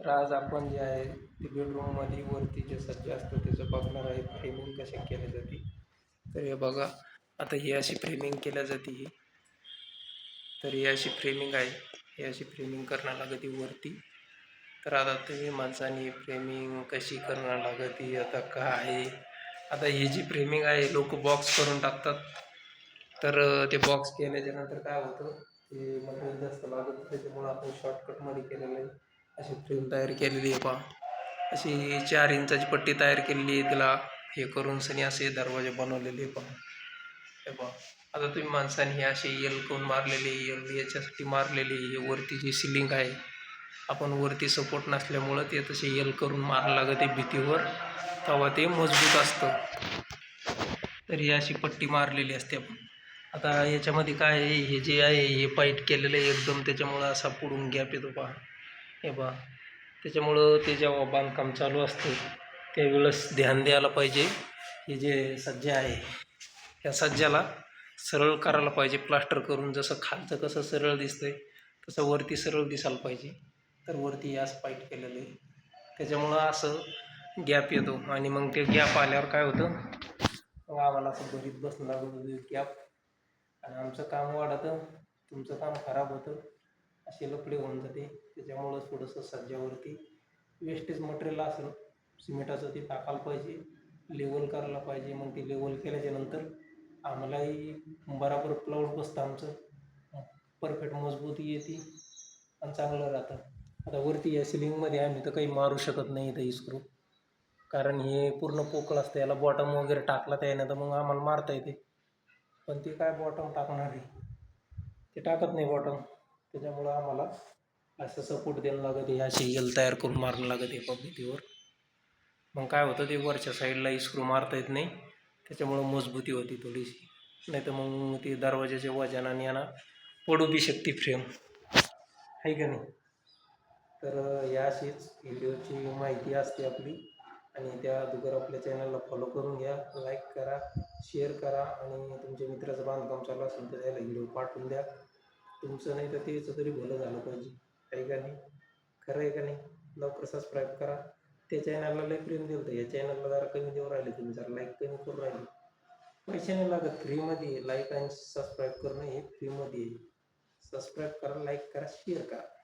तर आज आपण जे आहे ते बेडरूममध्ये वरती जे सज्ज असतं त्याचं बघणार आहे फ्रेमिंग कशा केल्या जाते. तर हे बघा आता ही अशी फ्रेमिंग केल्या जाते ही. तर ही अशी फ्रेमिंग आहे. ही अशी फ्रेमिंग करणार लागते वरती. तर आता तुम्ही माणसाने फ्रेमिंग कशी करणार लागते आता काय आहे? आता ही जी फ्रेमिंग आहे लोक बॉक्स करून टाकतात. तर ते बॉक्स केल्याच्यानंतर काय होतं? ते मटेरियल जास्त लागत त्याच्यामुळं आपण शॉर्टकटमध्ये केलेलं आहे. अशी फ्रेम तयार केलेली आहे पहा. अशी चार इंचाची पट्टी तयार केलेली आहे. तिला हे करून सनी असे दरवाजे बनवलेले आहे पहा. हे पहा. आता तुम्ही माणसाने हे असे यल कोण मारलेले यल याच्यासाठी मारलेले हे वरती जी सिलिंग आहे आपण वरती सपोर्ट नसल्यामुळं ते तसे यल करून मारायला लागत आहे भीतीवर. तेव्हा ते मजबूत असतं. तर ही अशी पट्टी मारलेली असते. आपण आता याच्यामध्ये काय आहे? हे जे आहे हे पाईट केलेलं आहे. एकदम त्याच्यामुळं असा पुढून गॅप येतो पहा. हे बा. त्याच्यामुळं ते जेव्हा बांधकाम चालू असतं त्यावेळेस ध्यान द्यायला पाहिजे हे जे सज्जा आहे या सज्जाला सरळ करायला पाहिजे. प्लास्टर करून जसं खालचं कसं सरळ दिसतंय तसं वरती सरळ दिसायला पाहिजे. तर वरती यास पाईट केलेलं आहे. त्याच्यामुळं असं गॅप येतो आणि मग ते गॅप आल्यावर काय होतं? मग आम्हाला असं भरीत बसणं लागत होतं गॅप आणि आमचं काम वाढतं तुमचं काम खराब होतं. असे लपडे होऊन जाते. त्याच्यामुळं थोडंसं सज्जावरती वेस्टेज मटेरियल असेल सिमेंटाचं ते टाकायला पाहिजे. लेवल करायला पाहिजे. मग ते लेवल केल्याच्यानंतर आम्हालाही बराबर प्लाऊड बसतं आमचं. परफेक्ट मजबूती येते आणि चांगलं राहतं. आता वरती या सिलिंगमध्ये आम्ही तर काही मारू शकत नाही इथं इस्क्रू. कारण हे पूर्ण पोकळ असतं. याला बॉटम वगैरे टाकला तर त्या तर मग आम्हाला मारता येते. पण ते काय बॉटम टाकणार आहे? ते टाकत नाही बॉटम त्याच्यामुळं आम्हाला असं सपोर्ट द्यायला लागत आहे अशी एल तयार करून मारणं लागत आहे पद्धतीवर मग काय होतं ते वरच्या साईडला इस्क्रू मारता येत नाही. त्याच्यामुळं मजबूती होती थोडीशी. नाही तर मग ती दरवाजाच्या वजनाने यांना पडू बी शकते फ्रेम आहे का नाही? तर या अशीच व्हिडिओची माहिती असते आपली. आणि त्या अगोदर आपल्या चॅनलला फॉलो करून घ्या. लाईक करा शेअर करा. आणि तुमच्या मित्राचं बांधकाम चालू असेल तर त्याला व्हिडिओ पाठवून द्या. तुमचं नाही तर त्याचं तरी भलं झालं पाहिजे. आहे का नाही? खरं आहे का नाही? लवकर सबस्क्राईब करा. त्या चॅनलला लई प्रेम दिलं या चॅनलला जरा कमी देऊ राहिले तुम्ही. जरा लाईक कमी करून राहिले. पैसे नाही लागत. फ्रीमध्ये लाईक आणि सबस्क्राईब करणं हे फ्रीमध्ये आहे. सबस्क्राईब करा लाईक करा शेअर करा.